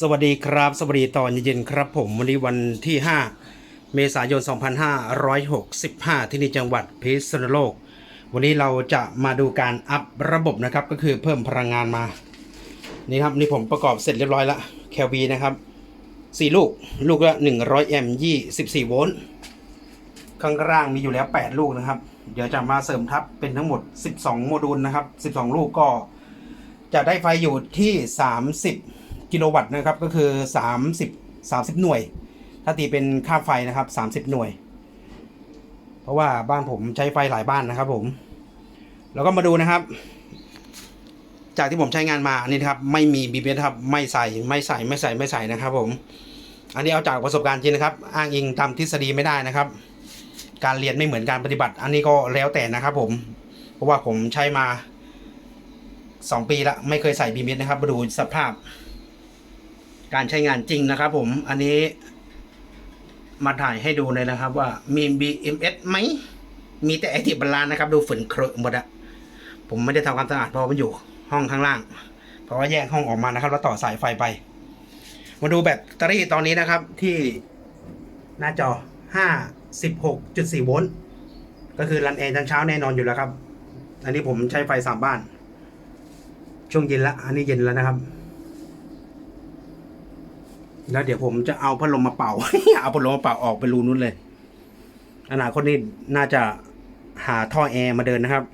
สวัสดีครับ สวัสดีตอนเย็นครับผมวันนี้วันที่ 5 เมษายน 2565 ที่นี่จังหวัดพิษณุโลก วันนี้เราจะมาดูการอัพระบบนะครับก็คือเพิ่มพลังงานมา นี่ครับนี่ผมประกอบเสร็จเรียบร้อยล้วแคลวีนะครับ 4 ลูก ลูกละ 100 แอมป์24 โวลต์ข้างล่างมีอยู่แล้ว 8 ลูกนะครับ เดี๋ยวจะมาเสริมทับเป็นทั้งหมด 12 โมดูลนะครับ 12 ลูกก็จะได้ไฟอยู่ที่ 30 กิโลวัตต์นะครับก็คือ 30 30 หน่วย ถ้าตีเป็นค่าไฟนะครับ 30 หน่วย เพราะว่าบ้านผมใช้ไฟหลายบ้านนะครับผม แล้วก็มาดูนะครับ จากที่ผมใช้งานมาอันนี้นครับไม่มีบีบครับไม่ใส่ไม่ใส่ไม่ใส่ไม่ใส่นะครับผม อันนี้เอาจากประสบการณ์จริงนะครับ อ้างอิงตามทฤษฎีไม่ได้นะครับ การเรียนไม่เหมือนการปฏิบัติ อันนี้ก็แล้วแต่นะครับผม เพราะว่าผมใช้มาสองปีละไม่เคยใส่บีมิดนะครับมาดูสภาพ การใช้งานจริงนะครับผม อันนี้มาถ่ายให้ดูเลยนะครับ ว่ามี BMS ไหม มีแต่ไอทีบาลานนะครับ ดูฝุ่นเครอะหมดอะผมไม่ได้ทำความสะอาดเพราะมันอยู่ห้องข้างล่าง เพราะว่าแยกห้องออกมานะครับ แล้วต่อสายไฟไป มาดูแบตเตอรี่ตอนนี้นะครับที่หน้าจอ 56.4 โวลต์ ก็คือรันเองตอนเช้าแน่นอนอยู่แล้วครับ อันนี้ผมใช้ไฟสามบ้าน ช่วงเย็นละ อันนี้เย็นแล้วนะครับ แล้วเดี๋ยวผมจะเอาพัดลมมาเป่า เอาพัดลมมาเป่าออกไปรูนู้นเลย อนาคตนี้น่าจะหาท่อแอร์มาเดินนะครับ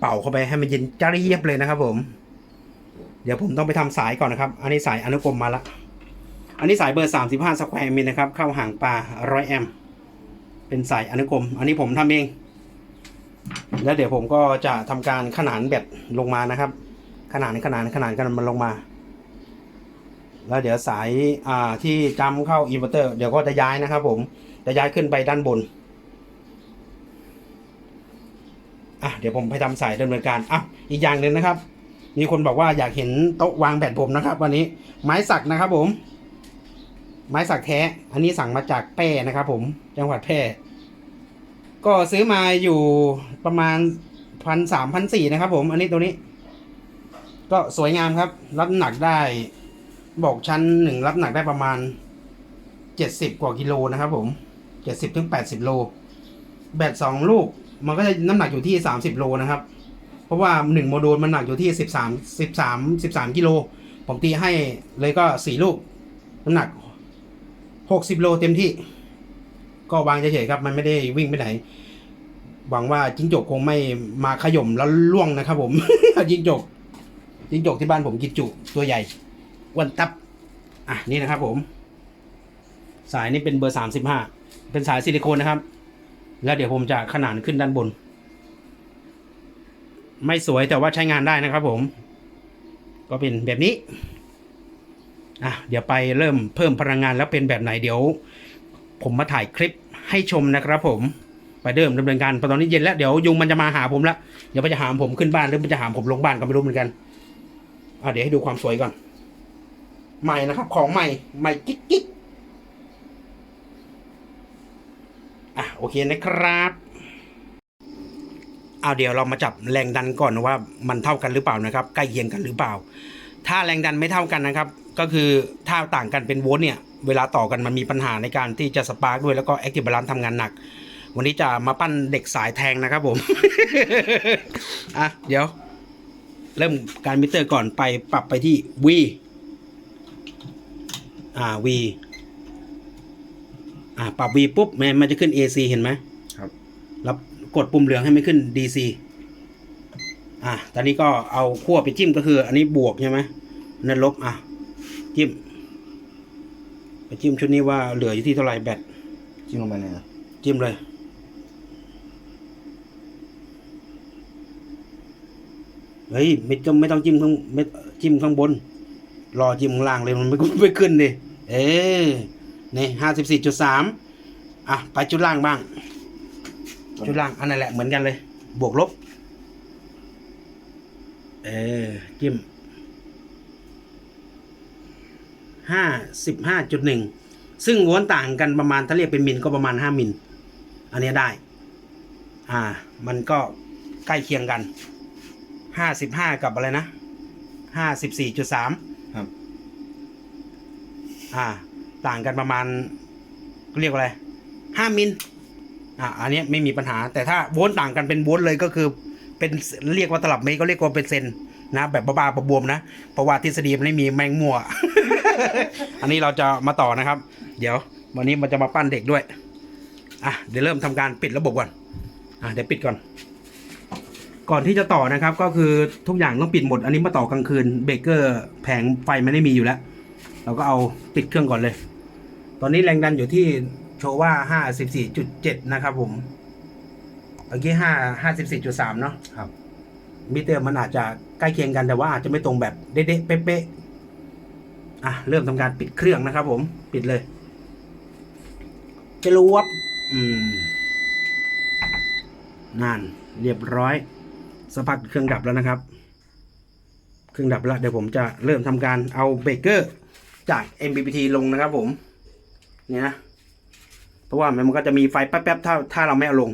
เป่าเข้าไปให้มันเย็นจ้าเรียบเลยนะครับ ผม เดี๋ยวผมต้องไปทำสายก่อนนะครับ อันนี้สายอนุกรมมาละ อันนี้สายเบอร์สามสิบห้าสแควร์มิลนะครับ เข้าห่างปลาร้อยแอม เป็นสายอนุกรม อันนี้ผมทำเอง แล้วเดี๋ยวผมก็จะทำการขนานแบตลงมานะครับ ขนานขนานขนานกันมันลงมา แล้วเดี๋ยวสายอ่าที่จำเข้าอินเวอร์เตอร์เดี๋ยวก็จะย้ายนะครับผมจะย้ายขึ้นไปด้านบนอะเดี๋ยวผมไปทำสายดำเนินการอะอีกอย่างหนึ่งนะครับ มีคนบอกว่าอยากเห็นโต๊ะวางแบตผมนะครับ วันนี้ไม้สักนะครับผม ไม้สักแท้ อันนี้สั่งมาจากแพร่นะครับ ผมจังหวัดแพร่ก็ซื้อมาอยู่ประมาณพันสามพันสี่นะครับ ผม อันนี้ตัวนี้ ก็สวยงามครับ รับหนักได้ บอกชั้นหนึ่งรับหนักได้ประมาณเจ็ดสิบกว่ากิโลนะครับผมเจ็ดสิบถึงแปดสิบโล แบตสองลูกมันก็จะน้ำหนักอยู่ที่สามสิบโลนะครับ เพราะว่าหนึ่งโมดูลมันหนักอยู่ที่สิบสามสิบสามสิบสามกิโลผมตีให้เลยก็สี่ลูก น้ำหนักหกสิบโลเต็มที่ ก็วางเฉยๆครับ มันไม่ได้วิ่งไปไหนหวังว่าจิ้งจกคงไม่มาขย่มแล้วล่วงนะครับผมจิ้งจกจิ้งจกที่บ้านผมกินจุตัวใหญ่ วันตับอะนี่นะครับผม สายนี่เป็นเบอร์สามสิบห้าเป็นสายซิลิโคนนะครับ แล้วเดี๋ยวผมจะขนานขึ้นด้านบน ไม่สวยแต่ว่าใช้งานได้นะครับผม ก็เป็นแบบนี้อะเดี๋ยวไปเริ่มเพิ่มพลังงานแล้วเป็นแบบไหนเดี๋ยว ผมมาถ่ายคลิปให้ชมนะครับผมไปเริ่มดำเนินการตอนนี้เย็นแล้วเดี๋ยวยุงมันจะมาหาผมละเดี๋ยวมันจะหามผมขึ้นบ้านหรือมันจะหามผมลงบ้านก็ไม่รู้เหมือนกันอะเดี๋ยวให้ดูความสวยก่อน ใหม่นะครับ ของใหม่ใหม่กิ๊กกิ๊กอะโอเคนะครับเอาเดี๋ยวเรามาจับแรงดันก่อนว่ามันเท่ากันหรือเปล่านะครับ ใกล้เคียงกันหรือเปล่า ถ้าแรงดันไม่เท่ากันนะครับ ก็คือถ้าต่างกันเป็นโวลต์เนี่ย เวลาต่อกันมันมีปัญหาในการที่จะสปาร์กด้วยแล้วก็แอคทีฟบาลานซ์ทำงานหนัก วันนี้จะมาปั้นเด็กสายแทงนะครับผม อะ เดี๋ยว เริ่มการมิเตอร์ก่อนไปปรับไปที่ V อ่า V อ่าปรับ V ปุ๊บมันมันจะขึ้น AC เห็นไหมครับแล้วกดปุ่มเหลืองให้มันขึ้น DC อะตอนนี้ก็เอาขั้วไปจิ้มก็คือ อันนี้บวกใช่ไหมอันนั่นลบอะ จิ้ม ไปจิ้มชุดนี้ว่าเหลืออยู่ที่เท่าไหร่แบตจิ้มลงไปเลยนะจิ้มเลย เฮ้ยไม่ต้องไม่ต้องจิ้มข้างไม่จิ้มข้างบน รอจิ้มข้างล่างเลยมันไม่ไม่ขึ้นดิเออนี่ห้าสิบสี่จุดสามอะไปจุดล่างบ้าง จุดล่างอันนั้นแหละเหมือนกันเลย บวกลบ เออจิ้มห้าสิบห้าจุดหนึ่งซึ่งวลต์ต่างกันประมาณถ้าเรียกเป็นมิลก็ประมาณห้ามิลอันเนี้ยได้ อ่า มันก็ใกล้เคียงกันห้าสิบห้ากับอะไรนะห้าสิบสี่จุดสาม ครับ อ่า ต่างกันประมาณ เรียกว่าอะไรห้ามิลอ่าอันนี้ไม่มีปัญหา แต่ถ้าโวลต์ต่างกันเป็นโวลต์เลยก็คือ เป็นเรียกว่าตลับเมตรก็เรียกว่าเป็นเซนนะแบบบ้าๆประบวมนะเพราะว่าทฤษฎีมันไม่มีแมงมัวอันนี้เราจะมาต่อนะครับ เดี๋ยว วันนี้มันจะมาปั้นเด็กด้วย อะเดี๋ยวเริ่มทำการปิดระบบก่อน อะเดี๋ยวปิดก่อน ก่อนที่จะต่อนะครับ ก็คือทุกอย่างต้องปิดหมด อันนี้มาต่อกลางคืนเบรกเกอร์แผงไฟไม่ได้มีอยู่แล้ว เราก็เอาปิดเครื่องก่อนเลย ตอนนี้แรงดันอยู่ที่โชว่าห้าสิบสี่จุดเจ็ดนะครับผมเมื่อกี้ห้าห้าสิบสี่จุดสามเนาะครับมิเตอร์มันอาจจะใกล้เคียงกันแต่ว่าอาจจะไม่ตรงแบบเด๊ะๆเป๊ะๆอะ เริ่มทำการปิดเครื่องนะครับผมปิดเลยจะรู้ว่าอืมนั่นเรียบร้อย สักพักเครื่องดับแล้วนะครับ เครื่องดับแล้วเดี๋ยวผมจะเริ่มทำการเอาเบรกเกอร์จาก MPPT ลงนะครับผมเนี่ยนะเพราะว่ามันก็จะมีไฟแป๊บๆถ้าถ้าเราไม่เอาลง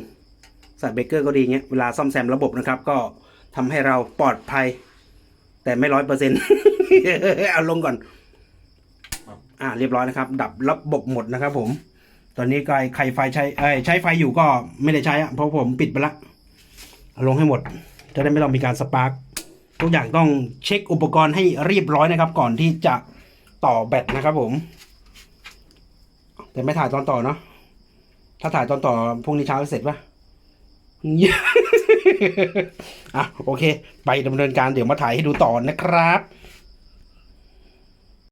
ใส่เบรกเกอร์ก็ดีเงี้ยเวลาซ่อมแซมระบบนะครับ ก็ทำให้เราปลอดภัย แต่ไม่ร้อยเปอร์เซ็นต์เอาลงก่อน อ่าเรียบร้อยนะครับ ดับระบบหมดนะครับ ผม ตอนนี้ก็ใครไฟใช้ใช้ไฟอยู่ก็ไม่ได้ใช้อะเพราะผมปิดไปละเอาลงให้หมด จะได้ไม่ต้องมีการสปาร์กทุกอย่างต้องเช็คอุปกรณ์ให้เรียบร้อยนะครับ ก่อนที่จะต่อแบตนะครับผม แต่ไม่ถ่ายตอนต่อเนาะถ้าถ่ายตอนต่อพรุ่งนี้เช้าเสร็จปะอะโอเค ไปดำเนินการเดี๋ยวมาถ่ายให้ดูต่อนะครับ